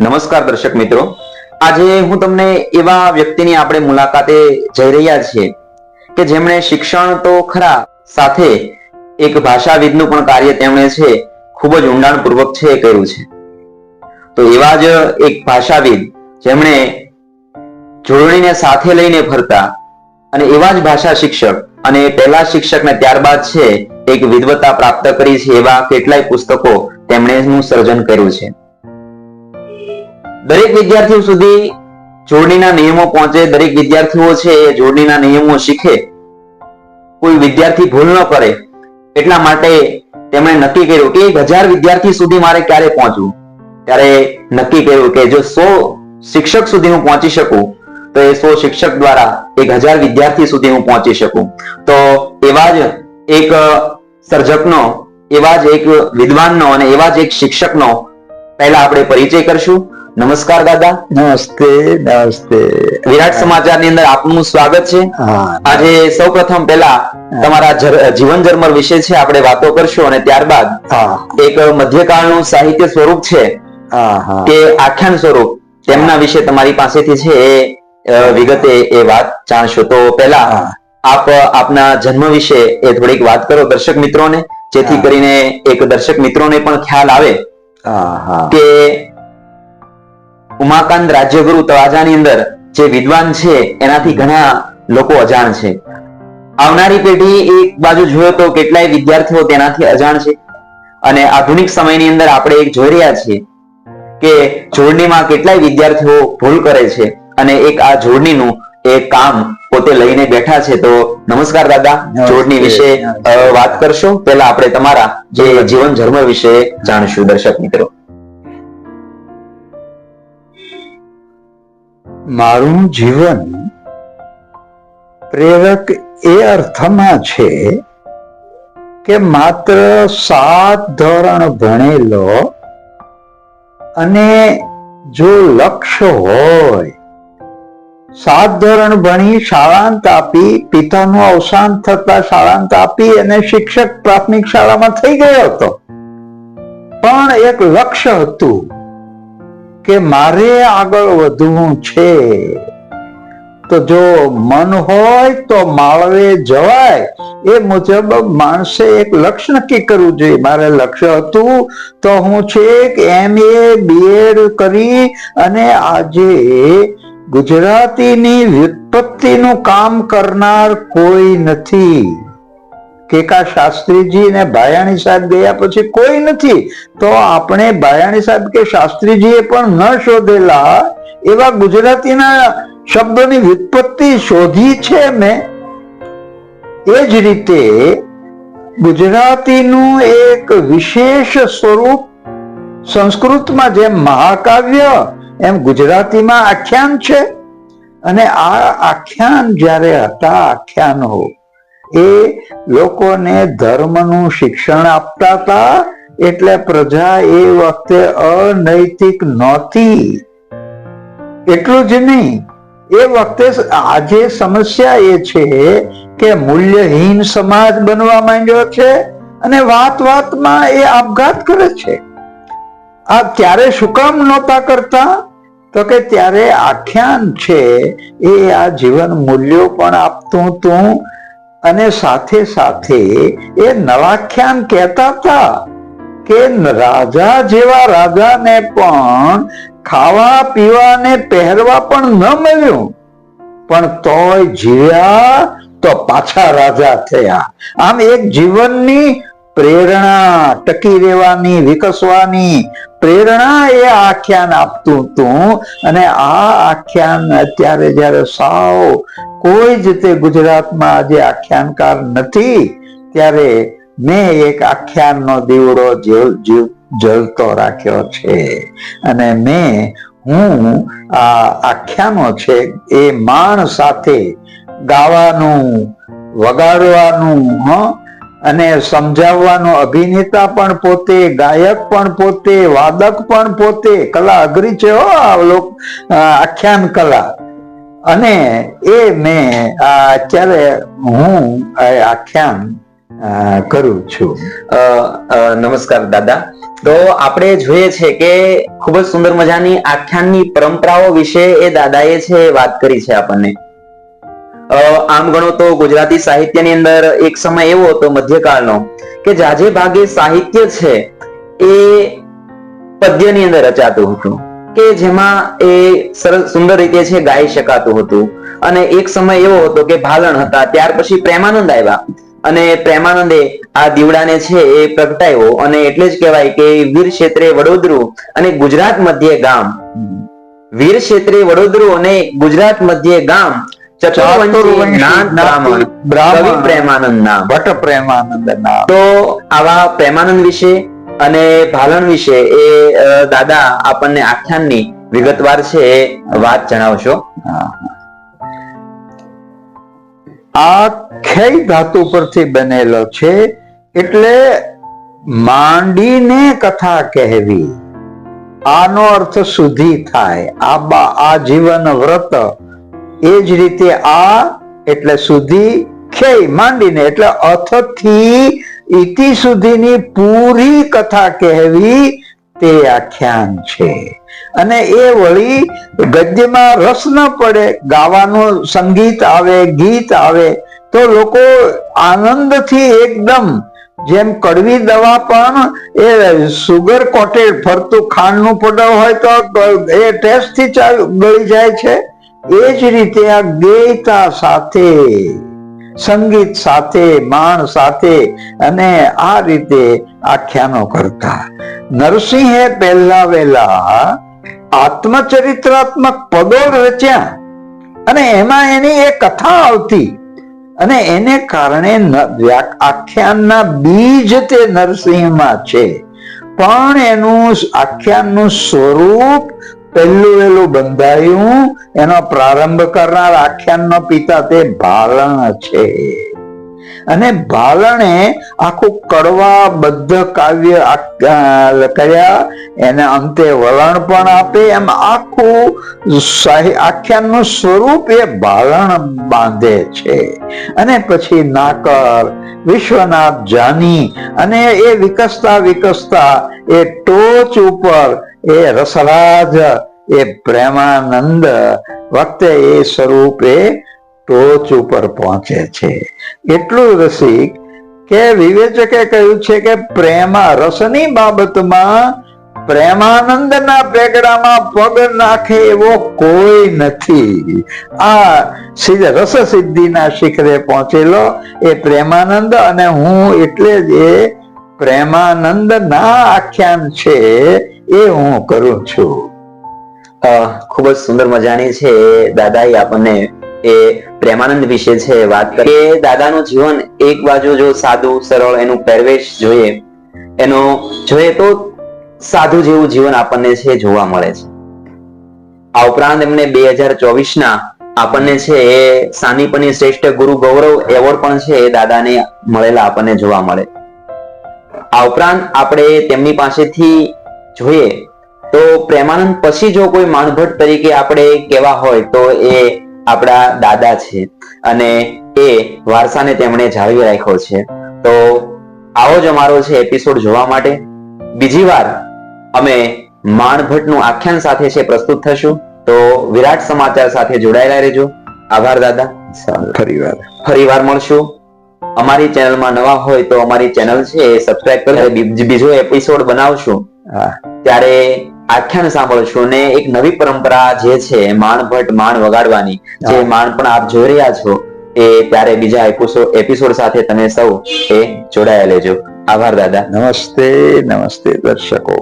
નમસ્કાર દર્શક મિત્રો. આજે હું તમને એવા વ્યક્તિની આપણે મુલાકાતે જઈ રહ્યા છીએ કે જેમણે શિક્ષણ તો ખરા, સાથે એક ભાષાવિદનું પણ કાર્ય તેમણે છે, ખૂબ જ ઊંડાણપૂર્વક છે કર્યું છે. તો એવા જ એક ભાષાવિદ જેમણે જોડણીને સાથે લઈને ફરતા અને એવા જ ભાષા શિક્ષક અને પહેલા શિક્ષક ને ત્યારબાદ છે, એક વિદ્વતા પ્રાપ્ત કરી છે એવા કેટલાય પુસ્તકો તેમણે સર્જન કર્યું છે. દરેક વિદ્યાર્થીઓ સુધી જોડણીના નિયમો પહોંચે, દરેક વિદ્યાર્થીઓ છે એ જોડણીના નિયમો શીખે. કોઈ વિદ્યાર્થી ભૂલ ન કરે. એટલા માટે તેમણે નક્કી કર્યું કે એક હજાર વિદ્યાર્થી સુધી મારે ક્યારે પહોંચવું? ત્યારે નક્કી કર્યું કે જો સો શિક્ષક સુધી હું પહોંચી શકું, તો એ સો શિક્ષક દ્વારા એક હજાર વિદ્યાર્થી સુધી હું પહોંચી શકું. તો એવા જ એક સર્જકનો, એવા જ એક વિદ્વાનનો અને એવા જ એક શિક્ષકનો પહેલા આપણે પરિચય કરશું. નમસ્કાર દાદા. નમસ્તે નમસ્તે. વિરાટ સમાચારની અંદર આપનું સ્વાગત છે. આજે સૌ પ્રથમ પેલા તમારા જીવન જર્મર વિશે છે આપણે વાતો કરશું અને ત્યારબાદ એક મધ્યકાળનું સાહિત્ય સ્વરૂપ છે કે આખ્યાન સ્વરૂપ. તેમના વિશે તમારી પાસેથી છે એ વિગતે એ વાત જાણશો. તો પેલા આપ આપના જન્મ વિશે એ થોડીક વાત કરો દર્શક મિત્રોને. જેથી કરીને એક દર્શક મિત્રોને પણ ખ્યાલ આવે કે ઉમાકાંત રાજ્યગુરુ તળાજાની અંદર જે વિદ્વાન છે એનાથી ઘણા લોકો અજાણ છે. આવનારી પેઢી એક બાજુ જોયો તો કેટલાય વિદ્યાર્થીઓ તેનાથી અજાણ છે. અને આધુનિક સમયની અંદર આપણે એક જોઈ રહ્યા છીએ કે જોડણીમાં કેટલાય વિદ્યાર્થીઓ ભૂલ કરે છે અને એક આ જોડણીનું એક કામ પોતે લઈને બેઠા છે. તો નમસ્કાર દાદા જોડણી વિશે વાત કરશો? પહેલા આપણે તમારા જે જીવન ધર્મ વિશે જાણશું દર્શક મિત્રો. મારું જીવન પ્રેરક એ અર્થમાં છે કે માત્ર સાત ધોરણ ભણેલો અને જો લક્ષ્ય હોય, સાત ધોરણ ભણી શાળાંત આપી, પિતાનું અવસાન થતા શાળાંત આપી અને શિક્ષક પ્રાથમિક શાળામાં થઈ ગયો હતો. પણ એક લક્ષ્ય હતું કે મારે આગળ વધવું છે? તો જો મન હોય તો માળવે જવાય. એ મુજબ માણસે એક લક્ષ્ય નક્કી કરવું જોઈએ. મારે લક્ષ્ય હતું તો હું છેક એમ એ બીએડ કરી અને આજે ગુજરાતીની વ્યુત્પત્તિનું કામ કરનાર કોઈ નથી. કેકા શાસ્ત્રીજી ને ભાયાણી સાહેબ ગયા પછી કોઈ નથી, તો આપણે ભાયાણી સાહેબ કે શાસ્ત્રીજીએ પણ ન શોધેલા, એવા ગુજરાતીના શબ્દોની વ્યુત્પત્તિ શોધી છે મેં. એ જ રીતે ગુજરાતીનું એક વિશેષ સ્વરૂપ સંસ્કૃતમાં જેમ મહાકાવ્ય, એમ ગુજરાતીમાં આખ્યાન છે. અને આ આખ્યાન જ્યારે હતા, આખ્યાનો એ લોકોને ધર્મનું શિક્ષણ આપતા હતા, એટલે પ્રજા એ વખતે અનૈતિક નહોતી. એટલું જ નહીં, એ વખતે આજે સમસ્યા એ છે કે મૂલ્યહીન સમાજ બનવા માંડ્યો છે અને વાત વાતમાં એ આપઘાત કરે છે. આ ત્યારે શું કામ નહોતા કરતા? તો કે ત્યારે આખ્યાન છે, એ આ જીવન મૂલ્યો પણ આપતું હતું અને સાથે સાથે એ નવાખ્યાન કહેતા હતા કે રાજા જેવા રાજાને પણ ખાવા પીવા ને પહેરવા પણ ન મળ્યું. પણ તોય જીવ્યા તો પાછા રાજા થયા. આમ એક જીવનની પ્રેરણા ટકી રહેવાની, વિકસવાની પ્રેરણા એ આખ્યાન આપતું હતું. અને આ આખ્યાન અત્યારે જ્યારે સાવ કોઈ જ તે ગુજરાતમાં આજે આખ્યાનકાર નથી, ત્યારે મેં એક આખ્યાનનો દીવડો જલતો રાખ્યો છે. અને મેં, હું આ આખ્યાનો છે એ માણ સાથે ગાવાનું, વગાડવાનું, હ અને સમજાવવાનો અભિનેતા પણ પોતે, ગાયક પણ પોતે, વાદક પણ પોતે, કલા અઘરી છે હો આખ્યાન કલા. અને એ મેં અત્યારે હું આખ્યાન કરું છું. નમસ્કાર દાદા. તો આપણે જોઈએ છે કે ખૂબ જ સુંદર મજાની આખ્યાનની પરંપરાઓ વિશે એ દાદાએ છે વાત કરી છે આપણને. આમ ગણો તો ગુજરાતી સાહિત્યની અંદર એક સમય એવો હતો મધ્યકાળનો કે જાજે ભાગે સાહિત્ય છે એ પદ્યની અંદર રચાતું હતું કે જેમાં એ સરસ સુંદર રીતે છે ગાઈ શકાતું હતું. અને એક સમય એવો હતો કે ભાલણ હતા, ત્યાર પછી પ્રેમાનંદ આવ્યા. અને પ્રેમાનંદે આ દીવડાને છે એ પ્રગટાવ્યો અને એટલે જ કહેવાય કે વીર ક્ષેત્રે વડોદરું અને ગુજરાત મધ્ય ગામ. વીર ક્ષેત્રે વડોદરું અને ગુજરાત મધ્ય ગામ તો આવા પ્રેમાનંદ વિશે અને ભાલણ વિશે એ દાદા આપણને આખ્યાનની વિગતવાર છે એ વાત જણાવશો આ ખેય ધાતુ પરથી બનેલો છે એટલે માંડીને કથા કહેવી. આનો અર્થ સુધી થાય. આ આ જીવન વ્રત એ જ રીતે આ એટલે સુધી ખેય માંડીને એટલે અથથી ઇતિ સુધીની પૂરી કથા કહેવી તે આખ્યાન છે. અને એ વળી ગદ્યમાં રસ ન પડે, ગાવાનું સંગીત આવે, ગીત આવે, તો લોકો આનંદથી એકદમ જેમ કડવી દવા પણ એ સુગર કોટેડ ફરતું ખાંડનું પડ્યું હોય તો એ ટેસ્ટથી ચાલુ ગળી જાય છે. એ જ રીતે આ ગેયતા સાથે, સંગીત સાથે માણ સાથે અને આ રીતે આખ્યાનો કરતા. નરસિંહે પહેલા વહેલા આત્મચરિત્રાત્મક પદો રચ્યા અને એમાં એની એ કથા આવતી અને એને કારણે આખ્યાનના બીજ તે નરસિંહમાં છે. પણ એનું આખ્યાનનું સ્વરૂપ પહેલું વહેલું બંધાયું, એનો પ્રારંભ કરનાર આખ્યાનનો પિતા તે ભાલણ છે. અને ભાલણે આખું કડવા બદ્ધ કાવ્ય કર્યા એને અંતે વલણ પણ આપે, એમ આખું આખ્યાનનું સ્વરૂપ એ ભાલણ બાંધે છે. અને પછી નાકર, વિશ્વનાથ જાની, અને એ વિકસતા વિકસતા એ ટોચ ઉપર એ રસરાજ, એ પ્રેમાનંદ, વખતે એ સ્વરૂપે ટોચ ઉપર પહોંચે છે. એટલું રસિક કે વિવેચકે કહ્યું છે કે પ્રેમા રસની બાબતમાં પ્રેમાનંદના પેગડામાં પગ નાખે એવો કોઈ નથી. આ સિદ્ધ રસ સિદ્ધિના શિખરે પહોંચેલો એ પ્રેમાનંદ અને હું એટલે જ એ પ્રેમાનંદના આખ્યાન છે. એ હું કરું છું. ખૂબ જ સુંદર મજાની છે દાદાએ આપણને એ પ્રેમાનંદ વિશે છે વાત કરી. દાદાનું જીવન એક બાજુ જો સાદું, સરળ એનું પહેરવેશ જોઈએ, એનો જોઈએ તો સાધુ જેવું જીવન આપણને છે જોવા મળે છે. આ ઉપરાંત એમને બે હજાર ચોવીસ ના આપણને છે એ સાનીપની શ્રેષ્ઠ ગુરુ ગૌરવ એવોર્ડ પણ છે એ દાદાને મળેલા આપણને જોવા મળે. આ ઉપરાંત આપણે તેમની પાસેથી જોઈએ. તો પ્રેમાનંદ પછી જો કોઈ માણભટ્ટ તરીકે આપણે કહેવા હોય તો એ આપણા દાદા છે અને એ વારસાને તેમણે જાળવી રાખ્યો છે. તો આવો જ અમારો છે એપિસોડ જોવા માટે. બીજી વાર અમે માણભટ્ટનું આખ્યાન સાથે છે પ્રસ્તુત થશું. તો વિરાટ સમાચાર સાથે જોડાયેલા રહેજો. આભાર દાદા. સારું. ફરી વાર. ફરી વાર મળશું. અમારી ચેનલમાં નવા હોય તો અમારી ચેનલ છે એ સબસ્ક્રાઇબ કરી બીજો એપિસોડ બનાવશું. હા. ત્યારે આખ્યાન સાંભળશો ને એક નવી પરંપરા જે છે માણભટ્ટ માણ વગાડવાની. જે માણ પણ આપ જોઈ રહ્યા છો એ ત્યારે બીજા એપિસોડ એપિસોડ સાથે તમે સૌ એ જોડાયા લેજો. આભાર દાદા. નમસ્તે નમસ્તે દર્શકો.